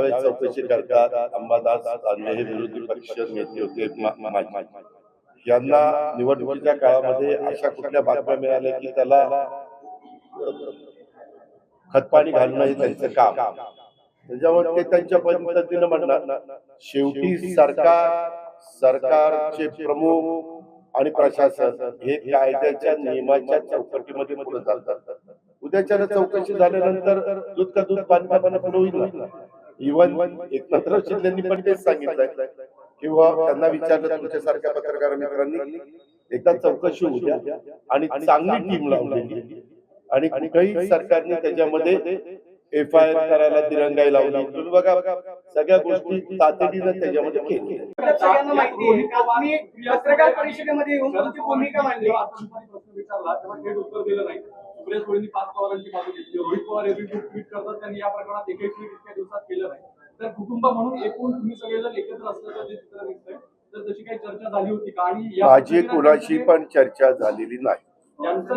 ज्यावेळेस चौकशी करतात अंबादास हे विरोधी पक्ष नेते होते. यांना निवडणुकीच्या काळामध्ये अशा कुठल्या बातम्या मिळाल्या की त्याला खतपाणी घालणं हे त्यांचं काम. त्याच्यामुळे ते त्यांच्या पद्धतीनं म्हणणार. शेवटी सरकार सरकारचे प्रमुख आणि प्रशासन हे कायद्याच्या नियमाच्या चौकटीमध्ये पुढे चालतात उद्याच्या चौकशी झाल्यानंतर दूध का दूध पाणी का पाणी पुढे होईल इव्हन एकनाथराव शिंदेनी पण तेच सांगितलंय. किंवा त्यांना विचारलं तुमच्यासारख्या पत्रकार मित्रांनी एकदा चौकशी होऊ द्या. आणि चांगली टीम लावलेली आणि कुठेही सरकारने त्याच्यामध्ये एफ आय आर करायला दिरंगाई लावली. तुम्ही बघा सगळ्या गोष्टी तातडीनं त्याच्यामध्ये केल्या. आता सगळ्यांना माहिती आहे का? तुम्ही पत्रकार परिषदेमध्ये येऊन भूमिका मांडली. आपण प्रश्न विचारला तेव्हा थेट उत्तर दिलं नाही. सुप्रिया सुळेंनी पाच पवारांची बाजू घेतली. रोहित पवार एरवी ट्विट करतात. त्यांनी या प्रकरणात एकही ट्विट इतक्या दिवसात केलं नाही. तर कुटुंब म्हणून एकूण तुम्ही सगळेजण एकत्र असल्याचं जे चित्र दिसतंय तर तशी काही चर्चा झाली होती का? आणि या माझी कुणाशी पण चर्चा झालेली नाही.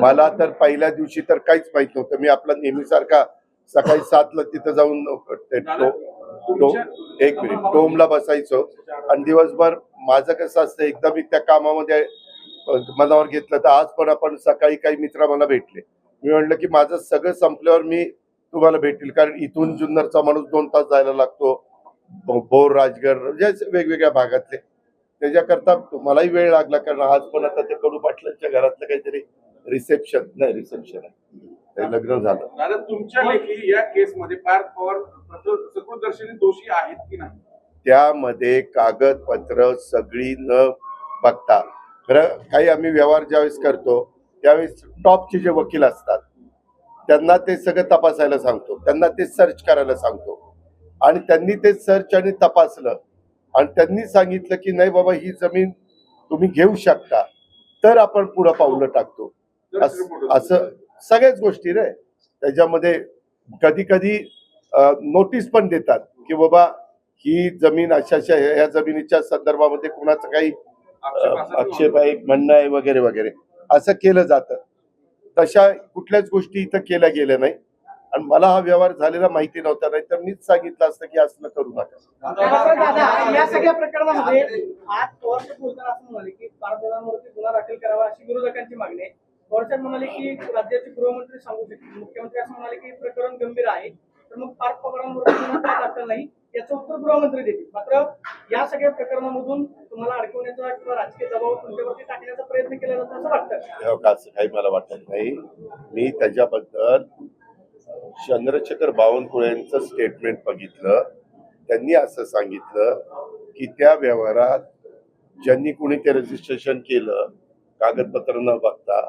मला तर पहिल्या दिवशी तर काहीच माहीत नव्हतं. मी आपला नेहमीसारखा सकाळी सातला तिथं जाऊन एक मिनिट. टोमला बसायचो. आणि दिवसभर माझं कसं असतं एकदा मी त्या कामामध्ये मनावर घेतलं तर आज पण आपण सकाळी काही मित्र मला भेटले. मी म्हणलं की माझं सगळं संपल्यावर मी तुम्हाला भेटेल. कारण इथून जुन्नरचा माणूस दोन तास जायला लागतो. बोर राजगड म्हणजे वेगवेगळ्या भागातले. त्याच्याकरता मलाही वेळ लागला कारण आज पण आता ते कडू पाटलांच्या घरातलं काहीतरी रिसेप्शन नाही रिसेप्शन आहे. ते लग्न झालं. दादा तुमच्या लेखी या केसमध्ये पार्थ पवार सकृतदर्शनी दोषी आहेत की नाही? त्यामध्ये कागदपत्र सगळी न बघता. खरं काही आम्ही व्यवहार ज्यावेळेस करतो त्यावेळेस टॉपचे जे वकील असतात त्यांना ते सगळं तपासायला सांगतो. त्यांना ते सर्च करायला सांगतो. आणि त्यांनी ते सर्च आणि तपासलं. आणि त्यांनी सांगितलं की नाही बाबा ही जमीन तुम्ही घेऊ शकता. तर आपण पुढं पावलं टाकतो. अस- असं सगळ्याच गोष्टी रे. त्याच्यामध्ये कधी कधी नोटीस पण देतात की बाबा ही जमीन अशा अशा ह्या जमिनीच्या संदर्भामध्ये कुणाचं काही आक्षेप आहे म्हणणं आहे वगैरे वगैरे. असं केलं जातं. तशा कुठल्याच गोष्टी इथं केल्या गेल्या नाही. आणि मला हा व्यवहार झालेला माहिती नव्हता नाही तर मीच सांगितलं असतं की असं करू नका. या सगळ्या प्रकरणामध्ये आज पवार बोलताना असं म्हणाले की पारदोरांवरती गुन्हा दाखल करावा अशी विरोधकांची मागणी आहे. पवार म्हणाले की राज्याचे गृहमंत्री सांगू शकतील. मुख्यमंत्री असं म्हणाले की प्रकरण गंभीर आहे. तर मग पार्थ पवारांवरती गुन्हा का दाखल नाही. याचं उत्तर गृहमंत्री देतील. मात्र या सगळ्या प्रकरणामधून तुम्हाला अडकवण्याचा किंवा राजकीय दबाव तुमच्यावरती टाकण्याचा प्रयत्न केला जातो असं वाटतं. हो, असं काही मला वाटत नाही. मी त्याच्याबद्दल चंद्रशेखर बावनकुळेंचं स्टेटमेंट बघितलं. त्यांनी असं सांगितलं की त्या व्यवहारात ज्यांनी कुणी ते रजिस्ट्रेशन केलं कागदपत्र न बघता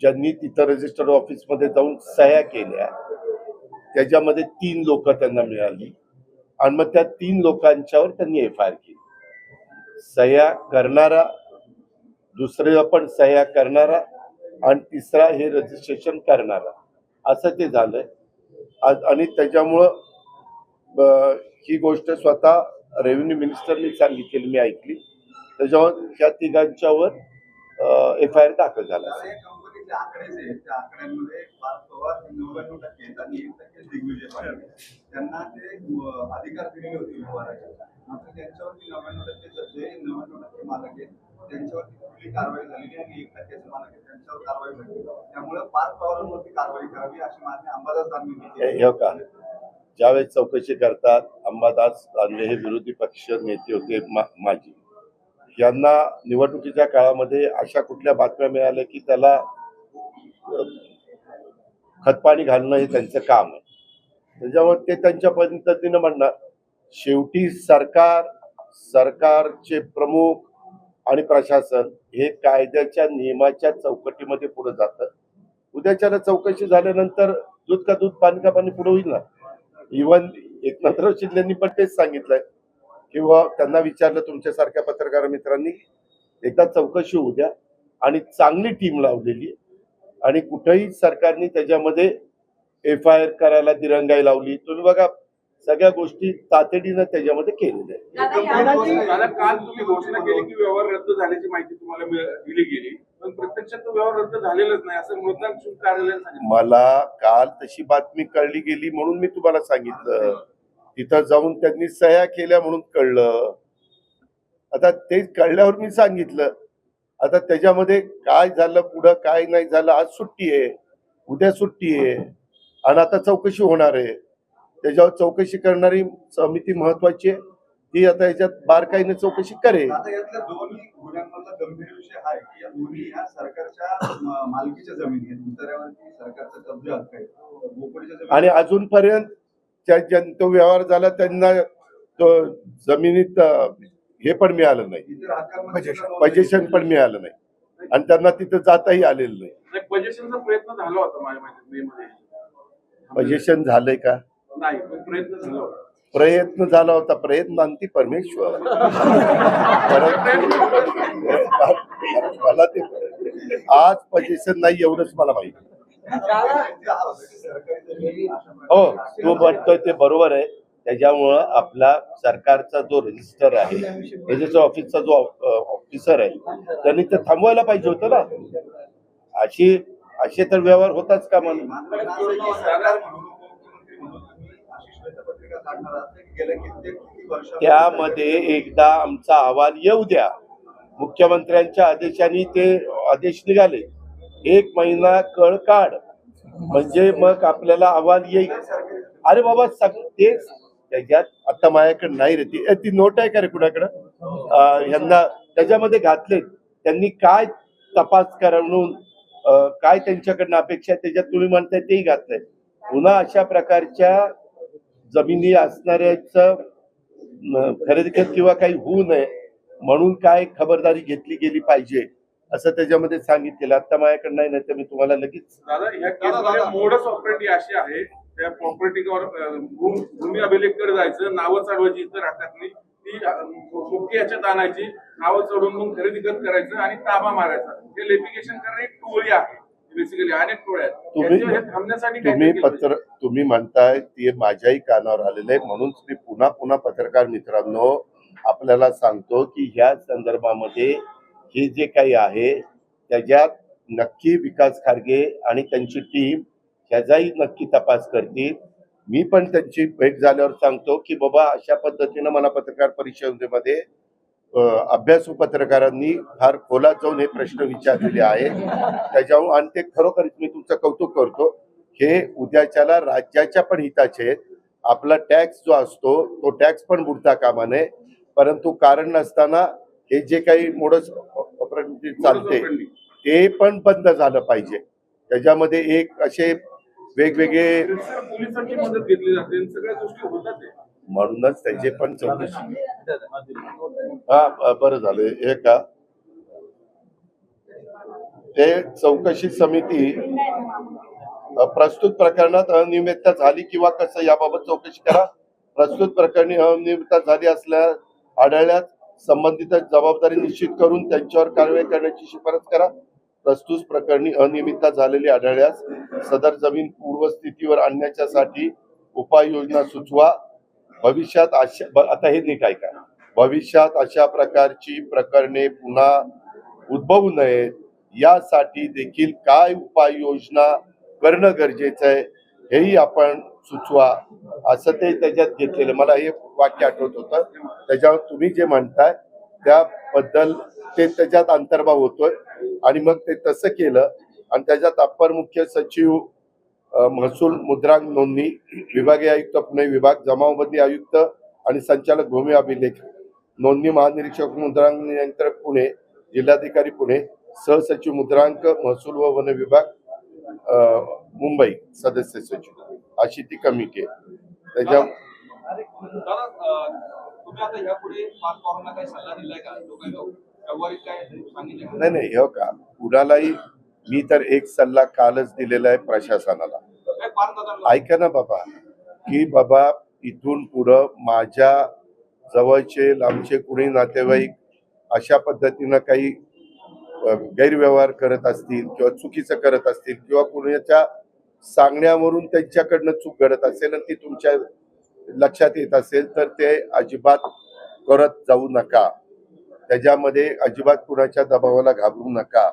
ज्यांनी तिथं रजिस्टर्ड ऑफिसमध्ये जाऊन सह्या केल्या त्याच्यामध्ये तीन लोक त्यांना मिळाली. आणि मग त्या तीन लोकांच्यावर त्यांनी एफ आय आर केली. सह्या करणारा दुसऱ्या पण सह्या करणारा आणि तिसरा हे रजिस्ट्रेशन करणारा. असं ते झालंय. आज आणि त्याच्यामुळं ही गोष्ट स्वतः रेव्हेन्यू मिनिस्टरनी सांगितलेली मी ऐकली. त्याच्यावर त्या तिघांच्यावर एफ आय आर दाखल झाला. आता आकडे जे आहेत, त्या आकड्यांमध्ये पाच पवार हे नव्याण्णव टक्के आहेत आणि एक टक्के दिग्विजय पाटील. त्यांना ते अधिकार दिलेले होते व्यवहाराचे मात्र त्यांच्यावरती नव्याण्णव टक्के जे- नव्याण्णव टक्के मालक आहेत त्यांच्यावरती कुठली कारवाई झालेली आणि एक टक्क्याचे मालक आहेत त्यांच्यावर कारवाई झाली त्यामुळे पाच पवारांवरती कारवाई करावी अशी मागणी अंबादास दानवे हे हो का? ज्यावेळेस चौकशी करतात अंबादास दानवे हे विरोधी पक्ष नेते होते मा- माजी. यांना निवडणुकीच्या काळामध्ये अशा कुठल्या बातम्या मिळाल्या की त्याला खतपाणी घालणं हे त्यांचं काम आहे. त्याच्यामुळे ते त्यांच्या पद्धतीनं म्हणणार. शेवटी सरकार सरकारचे प्रमुख आणि प्रशासन हे कायद्याच्या नियमाच्या चौकटीमध्ये पुढे जातं. उद्याच्याला चौकशी झाल्यानंतर दूध का दूध पाणी का पाणी पुढे होईल ना? इव्हन एकनाथराव शिंदेनी पण तेच सांगितलंय. किंवा त्यांना विचारलं तुमच्यासारख्या पत्रकार मित्रांनी एकदा चौकशी होऊ द्या. आणि चांगली टीम लावलेली आहे. आणि कुठेही सरकारने त्याच्यामध्ये एफ आय आर करायला दिरंगाई लावली. तुम्ही बघा सगळ्या गोष्टी तातडीनं त्याच्यामध्ये केलेल्या आहेत. काल तुम्ही घोषणा केली की व्यवहार रद्द झाल्याची माहिती तुम्हाला दिली गेली. पण प्रत्यक्षात तो व्यवहार रद्द झालेलाच नाही असं मतदान शुल्क कार्यालयाने सांगितलं. मला काल तशी बातमी कळली गेली म्हणून मी तुम्हाला सांगितलं. तिथं जाऊन त्यांनी सह्या केल्या म्हणून कळलं. आता ते कळल्यावर मी सांगितलं. आता त्याच्यामध्ये काय झालं पुढं काय नाही झालं आज सुट्टी आहे उद्या सुट्टी आहे आणि आता चौकशी होणार आहे. त्याच्यावर चौकशी करणारी समिती महत्वाची आहे. ती आता याच्यात बारकाईने चौकशी करेल. आणि अजूनपर्यंत तो व्यवहार झाला त्यांना तो जमिनीत हे पण मिळालं नाही. पजेशन पण मिळालं नाही. आणि त्यांना तिथं जाताही आलेलं नाही. प्रयत्न झाला होता माझ्या पजेशन झालंय का? नाही प्रयत्न झाला होता. प्रयत्न झाला होता. प्रयत्नांती परमेश्वर. परंतु मला ते आज पजेशन नाही एवढंच मला माहिती. हो तू म्हणतोय ते बरोबर आहे. त्याच्यामुळं आपला सरकारचा जो रजिस्टर आहे रजिस्टर ऑफिसचा जो ऑफिसर आहे त्यांनी ते थांबवायला पाहिजे होतं ना? अशी असे तर व्यवहार होताच का म्हणून त्यामध्ये एकदा आमचा अहवाल येऊ द्या. मुख्यमंत्र्यांच्या आदेशाने ते आदेश निघाले. एक महिना कळ काढ म्हणजे मग आपल्याला अहवाल येईल. अरे बाबा सग तेच त्याच्यात आता माझ्याकडे नाही रे. ती ती नोट आहे का रे कुणाकडं? ह्यांना त्याच्यामध्ये घातले. त्यांनी काय तपास करून काय त्यांच्याकडनं अपेक्षा आहे त्याच्यात तुम्ही म्हणताय तेही घातलंय. पुन्हा अशा प्रकारच्या जमिनी असणाऱ्याच खरेदी किंवा काही होऊ नये म्हणून काय खबरदारी घेतली गेली पाहिजे असं त्याच्यामध्ये सांगितलेलं. आता माझ्याकडे नाही तर मी तुम्हाला लगेच दादा मोडस ऑपरेटी अशी आहे त्या प्रॉपर्टीवर भूमी अभिलेखकडे जायचं नावं चढवायची इतर हातातली ती अं, मुख्य याच्यात आणायची नावं चढवून मग खरेदी खत करायचं आणि ताबा मारायचा. हे लेपिकेशन करणं एक टोळी आहे बेसिकली अनेक टोळ्या आहेत. थांबण्यासाठी तुम्ही? पत्र तुम्ही म्हणताय ते माझ्याही कानावर आलेलं आहे. म्हणून मी पुन्हा पुन्हा पत्रकार मित्रांनो आपल्याला सांगतो की ह्या संदर्भामध्ये हे जे काही आहे त्याच्यात नक्की विकास खारगे आणि त्यांची टीम ह्याचाही नक्की तपास करतील. मी पण त्यांची भेट झाल्यावर सांगतो की बाबा अशा पद्धतीनं मला पत्रकार परिषदेमध्ये अभ्यासू पत्रकारांनी फार खोलात जाऊन हे प्रश्न विचारलेले आहेत. त्याच्यावर आणि ते खरोखरच मी तुमचं कौतुक करतो. हे उद्याच्याला राज्याच्या पण हिताचे आहेत. आपला टॅक्स जो असतो तो टॅक्स पण बुडता कामा नये परंतु कारण नसताना हे जे काही मोडस चालते ते पण बंद झालं पाहिजे. त्याच्यामध्ये एक असे वेगवेगळे सर, पोलिसांची मदत घेतली जाते. आणि सगळ्या गोष्टी होतात आहे. म्हणूनच त्याचे पण चौकशी. हा बरं झालं. हे का? ते चौकशी समिती प्रस्तुत प्रकरणात अनियमितता झाली किंवा कसं याबाबत चौकशी करा. प्रस्तुत प्रकरणी अनियमितता झाली असल्या आढळल्यास संबंधित जबाबदारी निश्चित करून त्यांच्यावर कारवाई करण्याची शिफारस करा. प्रस्तुत प्रकरणी अनियमितता झालेली आढळल्यास सदर जमीन पूर्वस्थितीवर आणण्याच्यासाठी उपाययोजना सुचवा. भविष्यात अशा आता हे नीट ऐका. भविष्यात अशा प्रकारची प्रकरणे पुन्हा उद्भवू नयेत. यासाठी देखील काय उपाययोजना करणं गरजेचं आहे हेही आपण सुचवा. असं ते त्याच्यात घेतलेलं. मला हे वाक्य आठवत होतं. त्याच्यावर तुम्ही जे म्हणताय त्याबद्दल ते त्याच्यात अंतर्भाव होतोय. आणि मग ते तसं केलं आणि त्याच्यात अप्पर मुख्य सचिव महसूल मुद्रांक नोंदणी विभागीय आयुक्त पुणे विभाग जमावबंदी आयुक्त आणि संचालक भूमी अभिलेख नोंदणी महानिरीक्षक मुद्रांक नियंत्रक पुणे जिल्हाधिकारी पुणे सहसचिव मुद्रांक महसूल व वन विभाग मुंबई सदस्य सचिव. अशी ती कमिटी आहे. त्याच्या तुम्ही आता यापुढे पाच पवारांना काही सल्ला दिलाय का? तो काही व्यावहारिक काय सांगितलं का? नाही नाही हो का? कुणालाही मी तर एक सल्ला कालच दिलेला आहे प्रशासनाला. ऐका ना बाबा की बाबा इथून पुढं माझ्या जवळचे लांबचे कुणी नातेवाईक अशा पद्धतीनं काही गैरव्यवहार करत असतील किंवा चुकीचं करत असतील किंवा कुणाच्या सांगण्यावरून त्यांच्याकडनं चूक घडत असेल आणि ती तुमच्या लक्षात येत असेल तर ते अजिबात करत जाऊ नका. त्याच्यामध्ये अजिबात कुणाच्या दबावाला घाबरू नका.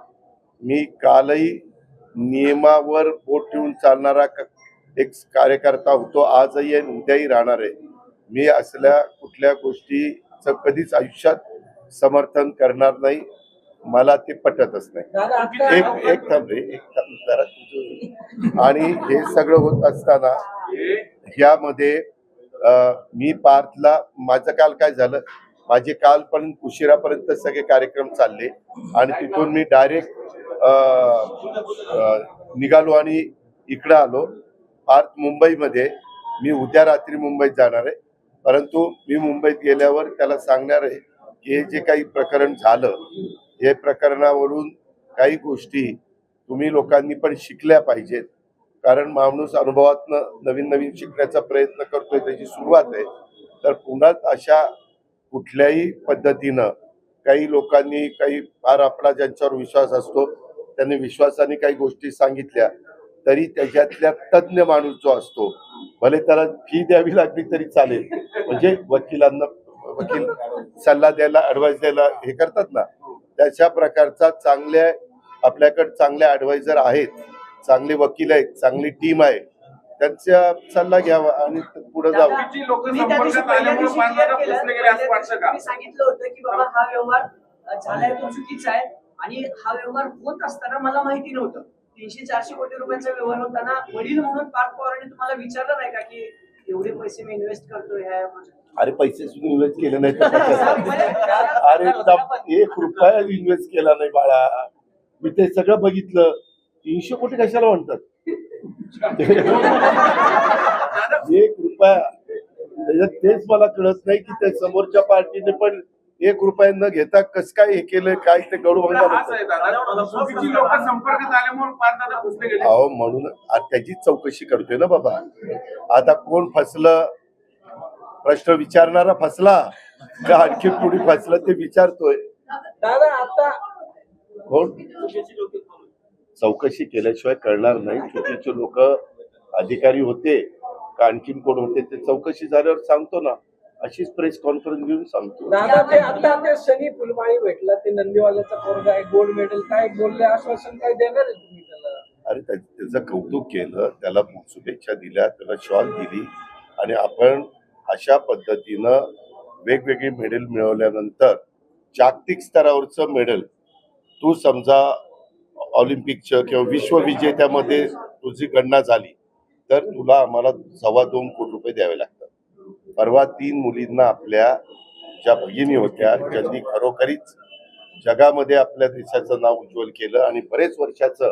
मी कालही नियमावर बोट ठेवून चालणारा क- एक कार्यकर्ता होतो. आजही आणि उद्याही राहणार आहे. मी असल्या कुठल्या गोष्टीचं कधीच आयुष्यात समर्थन करणार नाही. मला ते पटतच नाही. एक एक थांब रे एक थांब जरा. आणि हे सगळं होत असताना ह्यामध्ये अं, मी पार्थला माझं काल काय झालं? माझे काल पण उशिरापर्यंत सगळे कार्यक्रम चालले आणि तिथून मी डायरेक्ट निघालो आणि इकडं आलो. पार्थ मुंबईमध्ये. मी उद्या रात्री मुंबईत जाणार आहे. परंतु मी मुंबईत गेल्यावर त्याला सांगणार आहे की हे जे काही प्रकरण झालं हे प्रकरणावरून काही गोष्टी तुम्ही लोकांनी पण शिकल्या पाहिजेत. कारण माणूस अनुभवातनं नवीन नवीन शिकण्याचा प्रयत्न करतोय त्याची सुरुवात आहे. तर पुन्हा अशा कुठल्याही पद्धतीनं काही लोकांनी काही फार आपला ज्यांच्यावर विश्वास असतो त्यांनी विश्वासाने काही गोष्टी सांगितल्या तरी त्याच्यातल्या तज्ज्ञ माणूस जो असतो भले त्याला फी द्यावी लागली तरी चालेल. म्हणजे वकिलांना वकील सल्ला द्यायला ऍडवाइस द्यायला हे करतात ना. त्याच्या प्रकारचा चांगल्या आपल्याकडे चांगले ऍडवायझर आहेत. चांगले वकील आहेत चांगली टीम आहे त्यांचा सल्ला घ्यावा आणि पुढे जावं. सांगितलं होतं की बाबा हा व्यवहार झालाय तो चुकीचा आहे आणि हा व्यवहार होत असताना मला माहिती नव्हतं. तीनशे चारशे कोटी रुपयांचा व्यवहार होताना वडील म्हणून पार्थ पवारांनी तुम्हाला विचारलं नाही का की एवढे पैसे मी इन्व्हेस्ट करतोय ह्या? अरे पैसे सुद्धा इन्व्हेस्ट केले नाही कशासाठी? अरे एक रुपया इन्व्हेस्ट केला नाही बाळा. मी ते सगळं बघितलं. तीनशे कोटी कशाला म्हणतात? एक रुपया. त्याच्यात तेच मला कळत नाही की त्या समोरच्या पार्टीने पण एक रुपया न घेता कस काय हे केलं काय ते गडू अहो म्हणून त्याची चौकशी करतोय ना बाबा. आता कोण फसलं? प्रश्न विचारणारा फसला. का आणखी कोणी फसलं ते विचारतोय. दादा आता कोण चौकशी केल्याशिवाय कळणार नाही. चुकीचे लोक अधिकारी होते का आणखीन कोण होते ते चौकशी झाल्यावर सांगतो ना. अशीच प्रेस कॉन्फरन्स घेऊन सांगतो. दादा ते आता ते शनी फुलमाळी भेटला ते नंदीवाल्याचा पोरगा आहे गोल्ड मेडल काय बोलले आश्वासन काय देणार आहे तुम्ही त्याला? अरे त्या- त्याचं कौतुक केलं त्याला शुभेच्छा दिल्या त्याला शॉल दिली आणि आपण अशा पद्धतीनं वेगवेगळी मेडल मिळवल्यानंतर जागतिक स्तरावरचं मेडल तू समजा ऑलिम्पिकचं किंवा विश्वविजेत्यामध्ये तुझी गणना झाली तर तुला आम्हाला सव्वा दोन कोटी रुपये द्यावे लागतात. परवा तीन मुलींना आपल्या ज्या भगिनी होत्या ज्यांनी खरोखरीच जगामध्ये आपल्या देशाचं नाव उज्ज्वल केलं आणि बरेच वर्षाचं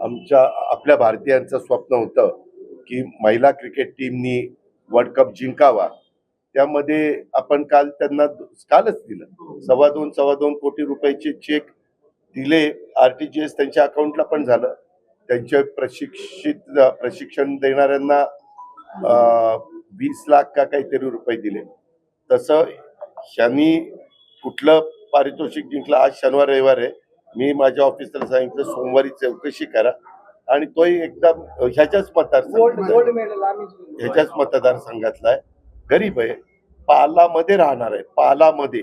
आमच्या आपल्या भारतीयांचं स्वप्न होतं की महिला क्रिकेट टीमनी वर्ल्ड कप जिंकावा. त्यामध्ये आपण काल त्यांना कालच दिलं. सव्वा दोन सव्वा दोन कोटी रुपयाचे चेक दिले आरटीजीएस त्यांच्या अकाउंटला पण झालं. त्यांचे प्रशिक्षित प्रशिक्षण देणाऱ्यांना वीस लाख का काहीतरी रुपये दिले. तसं ह्यांनी कुठलं पारितोषिक जिंकलं आज शनिवार रविवार आहे. मी माझ्या ऑफिसला सांगितलं सोमवारी चौकशी करा. आणि तोही एकदम ह्याच्याच आम्ही ह्याच्याच मतदारसंघातला आहे. गरीब आहे. पालामध्ये राहणार आहे. पालामध्ये.